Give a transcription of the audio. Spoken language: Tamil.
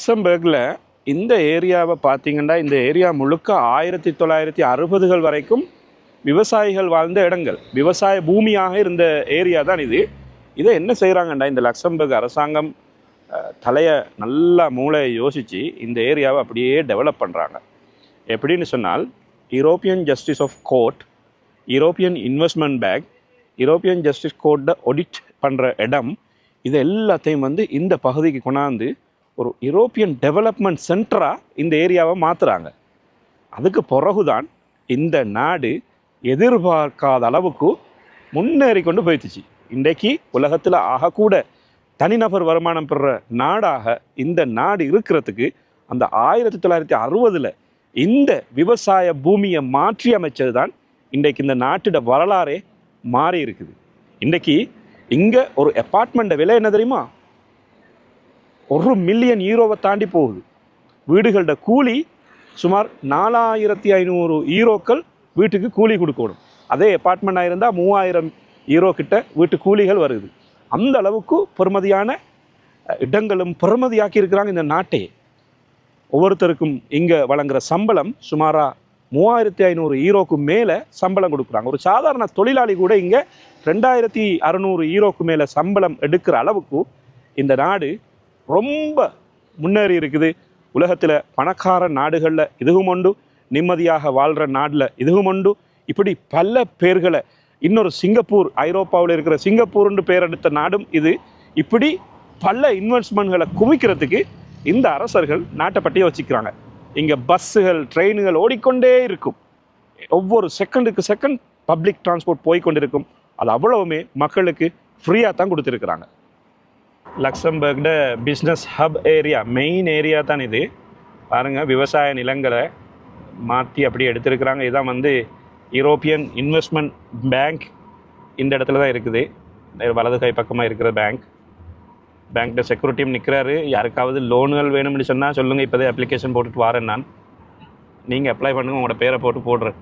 லக்சம்பர்கில் இந்த ஏரியாவை பார்த்தீங்கன்னா இந்த ஏரியா முழுக்க ஆயிரத்தி தொள்ளாயிரத்தி அறுபதுகள் வரைக்கும் விவசாயிகள் வாழ்ந்த இடங்கள். விவசாய பூமியாக இருந்த ஏரியா தான் இது. இதை என்ன செய்கிறாங்கண்டா இந்த லக்சம்பர்க் அரசாங்கம் தலையை நல்லா மூளையை யோசித்து இந்த ஏரியாவை அப்படியே டெவலப் பண்ணுறாங்க எப்படின்னு சொன்னால் European justice of court European investment bank European justice கோர்ட்டை ஒடிட் பண்ணுற இடம் இது எல்லாத்தையும் வந்து இந்த பகுதிக்கு கொண்டாந்து ஒரு யூரோப்பியன் டெவலப்மெண்ட் சென்டராக இந்த ஏரியாவை மாற்றுறாங்க அதுக்கு பிறகுதான் இந்த நாடு எதிர்பார்க்காத அளவுக்கு முன்னேறி கொண்டு போயிடுச்சு. இன்றைக்கு உலகத்தில் ஆகக்கூட தனிநபர் வருமானம் பெறுற நாடாக இந்த நாடு இருக்கிறதுக்கு அந்த ஆயிரத்தி தொள்ளாயிரத்தி அறுபதில் இந்த விவசாய பூமியை மாற்றி அமைச்சது தான் இன்றைக்கு இந்த நாட்டோட வரலாறே மாறி இருக்குது இன்றைக்கி இங்கே ஒரு அப்பார்ட்மெண்ட்டை விலை என்ன தெரியுமா? ஒரு மில்லியன் ஈரோவை தாண்டி போகுது. வீடுகளோட கூலி சுமார் நாலாயிரத்தி ஐநூறு ஈரோக்கள் வீட்டுக்கு கூலி கொடுக்கணும். அதே அப்பார்ட்மெண்ட்டாக இருந்தால் மூவாயிரம் ஈரோ கிட்ட வீட்டு கூலிகள் வருது. அந்த அளவுக்கு பெறுமதியான இடங்களும் பெறுமதியாக்கி இருக்கிறாங்க இந்த நாட்டையே ஒவ்வொருத்தருக்கும் இங்கே வழங்குற சம்பளம் சுமாராக மூவாயிரத்தி ஐநூறு ஈரோக்கு மேலே சம்பளம் கொடுக்குறாங்க. ஒரு சாதாரண தொழிலாளி கூட இங்கே ரெண்டாயிரத்தி அறநூறு ஈரோக்கு மேலே சம்பளம் எடுக்கிற அளவுக்கு இந்த நாடு ரொம்ப முன்னேறி இருக்குது. உலகத்தில் பணக்கார நாடுகளில் இதுவும் உண்டு. நிம்மதியாக வாழ்கிற நாட்டில் இதுவும் உண்டு. இப்படி பல பேர்களை இன்னொரு சிங்கப்பூர் ஐரோப்பாவில் இருக்கிற சிங்கப்பூர்னு பேர் எடுத்த நாடும் இது. இப்படி பல இன்வெஸ்ட்மெண்ட்களை குவிக்கிறதுக்கு இந்த அரசர்கள் நாட்டை பற்றியே வச்சுக்கிறாங்க. இங்கே பஸ்ஸுகள் ட்ரெயினுகள் ஓடிக்கொண்டே இருக்கும். ஒவ்வொரு செகண்டுக்கு செகண்ட் பப்ளிக் டிரான்ஸ்போர்ட் போய்கொண்டிருக்கும் அது அவ்வளவுமே மக்களுக்கு ஃப்ரீயாக தான் கொடுத்துருக்குறாங்க. லக்சம்பர்க்ட business hub area main area தான் இது. பாருங்கள் விவசாய நிலங்களை மாற்றி அப்படி எடுத்திருக்கிறாங்க. இதுதான் வந்து யூரோப்பியன் இன்வெஸ்ட்மெண்ட் பேங்க் இந்த இடத்துல தான் இருக்குது. வலது கை பக்கமாக இருக்கிற பேங்க் பேங்க்கில் செக்யூரிட்டியும் நிற்கிறாரு யாருக்காவது லோன்கள் வேணும்னு சொன்னால் சொல்லுங்கள் இப்போதே அப்ளிகேஷன் போட்டுட்டு வரேன் நான். நீங்கள் அப்ளை பண்ணுங்கள் உங்களோட பேரை போட்டு போடுறேன்.